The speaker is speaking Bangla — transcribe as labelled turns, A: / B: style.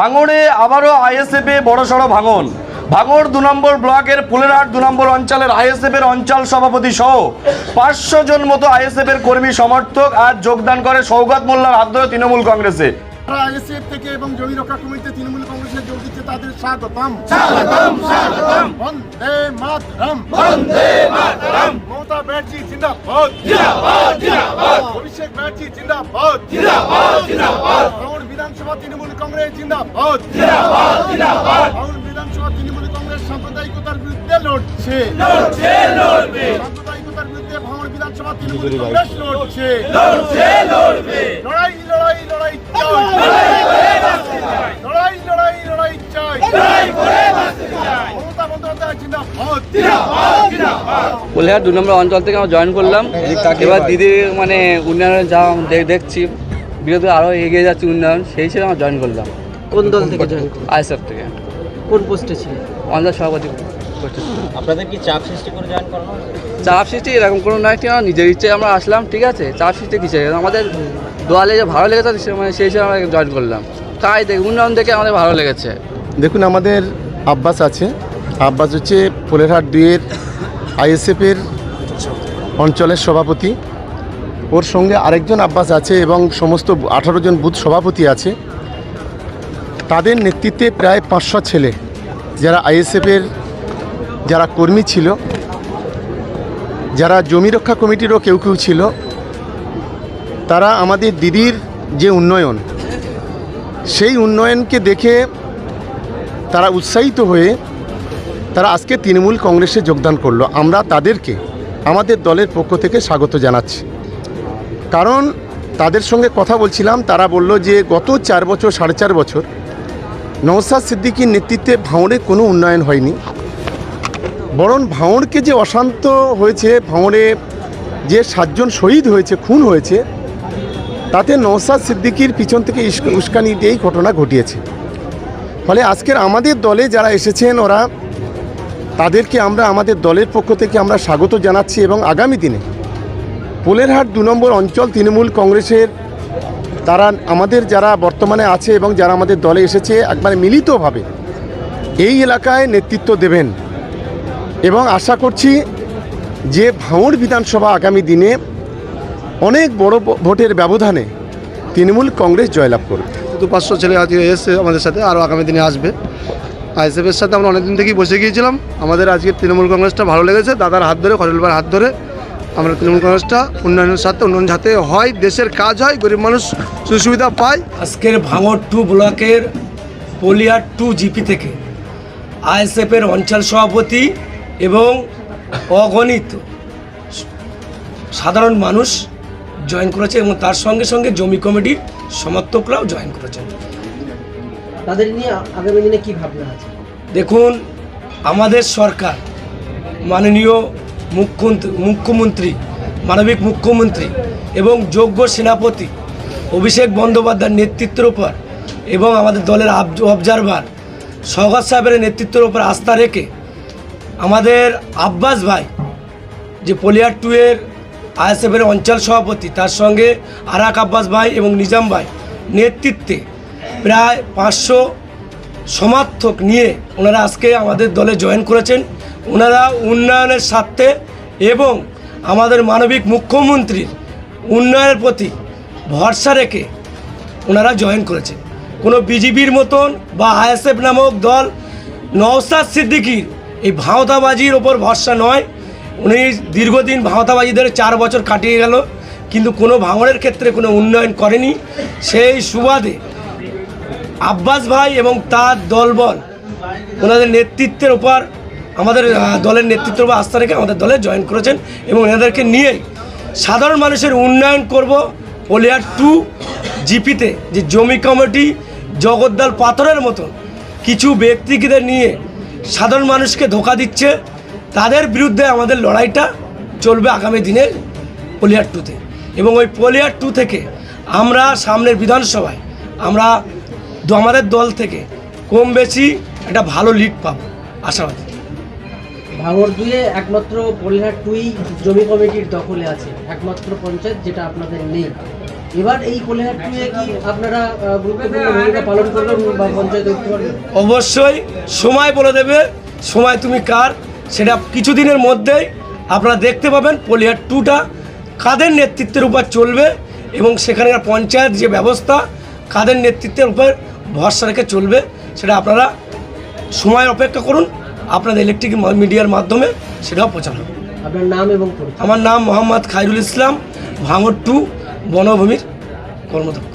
A: ভাঙড়ে আবারও আইএসএফে বড়সড় ভাঙন। ভাঙড় দু নম্বর ব্লকের ফুলেরহাট দু নম্বর অঞ্চলের আইএসএফের অঞ্চল সভাপতি সহ পাঁচশো জন মতো আইএসএফের কর্মী সমর্থক আজ যোগদান করে সৌগত মোল্লার হাত ধরে তৃণমূল কংগ্রেসে।
B: যারা আইএসএফ থেকে এবং জমি রক্ষা কমিটিতে তৃণমূল কংগ্রেসে যোগ দিচ্ছে তাদের স্বাগতম। বন্দে মাতরম। মমতা ব্যানার্জি জিন্দাবাদ। অভিষেক ব্যানার্জি জিন্দাবাদ। ভাঙড় বিধানসভা তৃণমূল কংগ্রেস জিন্দাবাদ। বিধানসভা তৃণমূল কংগ্রেস সাম্প্রদায়িকতার বিরুদ্ধে লড়ছে। সাম্প্রদায়িকতার বিরুদ্ধে ভাঙড় বিধানসভা তৃণমূল কংগ্রেস লড়ছে। লড়াই লড়াই লড়াই চাই। লড়াই লড়াই লড়াই চাই।
C: কোলিহাট দু নম্বর অঞ্চল থেকে আমরা জয়েন করলাম। এবার দিদির মানে উন্নয়নের যা দেখছি। বিরোধী আরও এগিয়ে যাচ্ছে উন্নয়ন সেই হিসেবে আমরা জয়েন করলাম।
D: কোন দল থেকে জয়েন
C: আইএসএফ থেকে।
D: কোন পোস্টে ছিলেন?
C: অঞ্চল সভাপতি করতে
E: আপনাদের কি চাপ সৃষ্টি করে জয়েন করানো
C: চাপ সৃষ্টি এরকম কোনো নয় ঠিক নিজের ইচ্ছে আমরা আসলাম ঠিক আছে চাপ সৃষ্টি কিছু আমাদের দোয়ালে যে ভালো লেগেছে সে- মানে সেই হিসেবে আমরা জয়েন করলাম। তাই দেখ উন্নয়ন দেখে আমাদের ভালো লেগেছে।
B: দেখুন আমাদের আব্বাস আছে। আব্বাস হচ্ছে পোলেরহাট দুইয়ের আইএসএফের অঞ্চলের সভাপতি। ওর সঙ্গে আরেকজন আব্বাস আছে এবং সমস্ত আঠারো জন বুথ সভাপতি আছে। তাদের নেতৃত্বে প্রায় পাঁচশো ছেলে, যারা আইএসএফের যারা কর্মী ছিল, যারা জমি রক্ষা কমিটিরও কেউ কেউ ছিল, তারা আমাদের দিদির যে উন্নয়ন, সেই উন্নয়নকে দেখে তারা উৎসাহিত হয়ে তারা আজকে তৃণমূল কংগ্রেসে যোগদান করল। আমরা তাদেরকে, আমাদের দলের পক্ষ থেকে স্বাগত জানাচ্ছি। কারণ তাদের সঙ্গে কথা বলছিলাম, তারা বলল যে গত চার বছর, সাড়ে চার বছর নওসাদ সিদ্দিকীর নেতৃত্বে ভাঁড়ে কোনো উন্নয়ন হয়নি। বরং ভাঁড়কে যে অশান্ত হয়েছে ভাঁড়ে যে সাতজন শহীদ হয়েছে, খুন হয়েছে, তাতে নওসাদ সিদ্দিকীর পিছন থেকে উস্কানি দিয়েই ঘটনা ঘটিয়েছে। ফলে আজকের আমাদের দলে যারা এসেছেন, ওরা তাদেরকে আমরা, আমাদের দলের পক্ষ থেকে আমরা স্বাগত জানাচ্ছি এবং আগামী দিনে পোলেরহাট দু নম্বর অঞ্চল তৃণমূল কংগ্রেসের তারা আমাদের যারা বর্তমানে আছে এবং যারা আমাদের দলে এসেছে একবারে মিলিতভাবে এই এলাকায় নেতৃত্ব দেবেন। এবং আশা করছি যে ভাঙড় বিধানসভা আগামী দিনে অনেক বড় ভোটের ব্যবধানে তৃণমূল কংগ্রেস জয়লাভ করবে।
F: দু পাঁচশো ছেলে এসছে আমাদের সাথে, আরও আগামী দিনে আসবে। আইএসএফের সাথে আমরা অনেকদিন থেকেই বসে গিয়েছিলাম। আমাদের আজকে তৃণমূল কংগ্রেসটা ভালো লেগেছে, দাদার হাত ধরে খজলবার হাত ধরে আমরা তৃণমূল কংগ্রেসটা উন্নয়নের সাথে উন্নয়ন যাতে হয় দেশের কাজ হয় গরিব মানুষ সুবিধা পায়।
G: আজকের ভাঙড় টু ব্লকের পলিয়ার টু জিপি থেকে আইএসএফের অঞ্চল সভাপতি এবং অগণিত সাধারণ মানুষ জয়েন করেছে এবং তার সঙ্গে সঙ্গে জমি কমিটির সমর্থকরাও জয়েন করেছেন।
D: তাদের নিয়ে আগামী দিনে কি ভাবনা আছে?
G: দেখুন আমাদের সরকার মাননীয় মুখ্যমন্ত্রী মুখ্যমন্ত্রী, মানবিক মুখ্যমন্ত্রী এবং যোগ্য সেনাপতি অভিষেক বন্দ্যোপাধ্যায়ের নেতৃত্বের উপর এবং আমাদের দলের অবজারভার সৌগত সাহেবের নেতৃত্বের উপর আস্থা রেখে আমাদের আব্বাস ভাই, যে পলিয়ার টু এর আইএসএফের অঞ্চল সভাপতি, তার সঙ্গে আরাক আব্বাস ভাই এবং নিজাম ভাই নেতৃত্বে প্রায় পাঁচশো সমর্থক নিয়ে ওনারা আজকে আমাদের দলে জয়েন করেছেন। ওনারা উন্নয়নের স্বার্থে এবং আমাদের মানবিক মুখ্যমন্ত্রীর উন্নয়নের প্রতি ভরসা রেখে ওনারা জয়েন করেছেন। কোনো বিজেপির মতন বা আইএসএফ নামক দল নওসাদ সিদ্দিকির এই ভাঁওতাবাজির ওপর ভরসা নয়। উনি দীর্ঘদিন ভাঁওতাবাজিদের চার বছর কাটিয়ে গেল, কিন্তু কোনো ভাঙড়ের ক্ষেত্রে কোনো উন্নয়ন করেনি। সেই সুবাদে আব্বাস ভাই এবং তার দলবল ওনাদের নেতৃত্বের উপর আমাদের দলের নেতৃত্ব বা আস্থা রেখে আমাদের দলে জয়েন করেছেন এবং এনাদেরকে নিয়েই সাধারণ মানুষের উন্নয়ন করব পলিয়ার টু জিপিতে, যে জমি কমিটি জগদ্দাল পাথরের মতন। কিছু ব্যক্তিদের নিয়ে সাধারণ মানুষকে ধোকা দিচ্ছে। তাদের বিরুদ্ধে আমাদের লড়াইটা চলবে আগামী দিনে পলিয়ার টুতে এবং ওই পলিয়ার টু থেকে আমরা সামনের বিধানসভায়, আমরা আমাদের দল থেকে কম বেশি একটা ভালো লিড পাবো। আশাবাদী।
D: ভাঙড় দুয়ে একমাত্র পলিহাট টুই জমি কমিটির দখলে আছে, একমাত্র পঞ্চায়েত যেটা আপনাদের নেই। এবার এই কোলেহাট টুয়ে কি আপনারা গুরুত্বপূর্ণ ভূমিকা পালন করবেন বা পঞ্চায়েত
G: অবশ্যই, সময় বলে দেবে, সময় তুমি কার, সেটা কিছুদিনের মধ্যেই আপনারা দেখতে পাবেন পলিয়ার টুটা কাদের নেতৃত্বের উপর চলবে এবং সেখানকার পঞ্চায়েত যে ব্যবস্থা কাদের নেতৃত্বের উপর ভরসা রেখে চলবে, সেটা আপনারা সময় অপেক্ষা করুন। আপনাদের ইলেকট্রিক মিডিয়ার মাধ্যমে সেটাও প্রচার হবে
D: আপনার নাম এবং
G: আমার নাম মোহাম্মদ খাইরুল ইসলাম ভাঙর টু বনভূমির কর্মদক্ষ।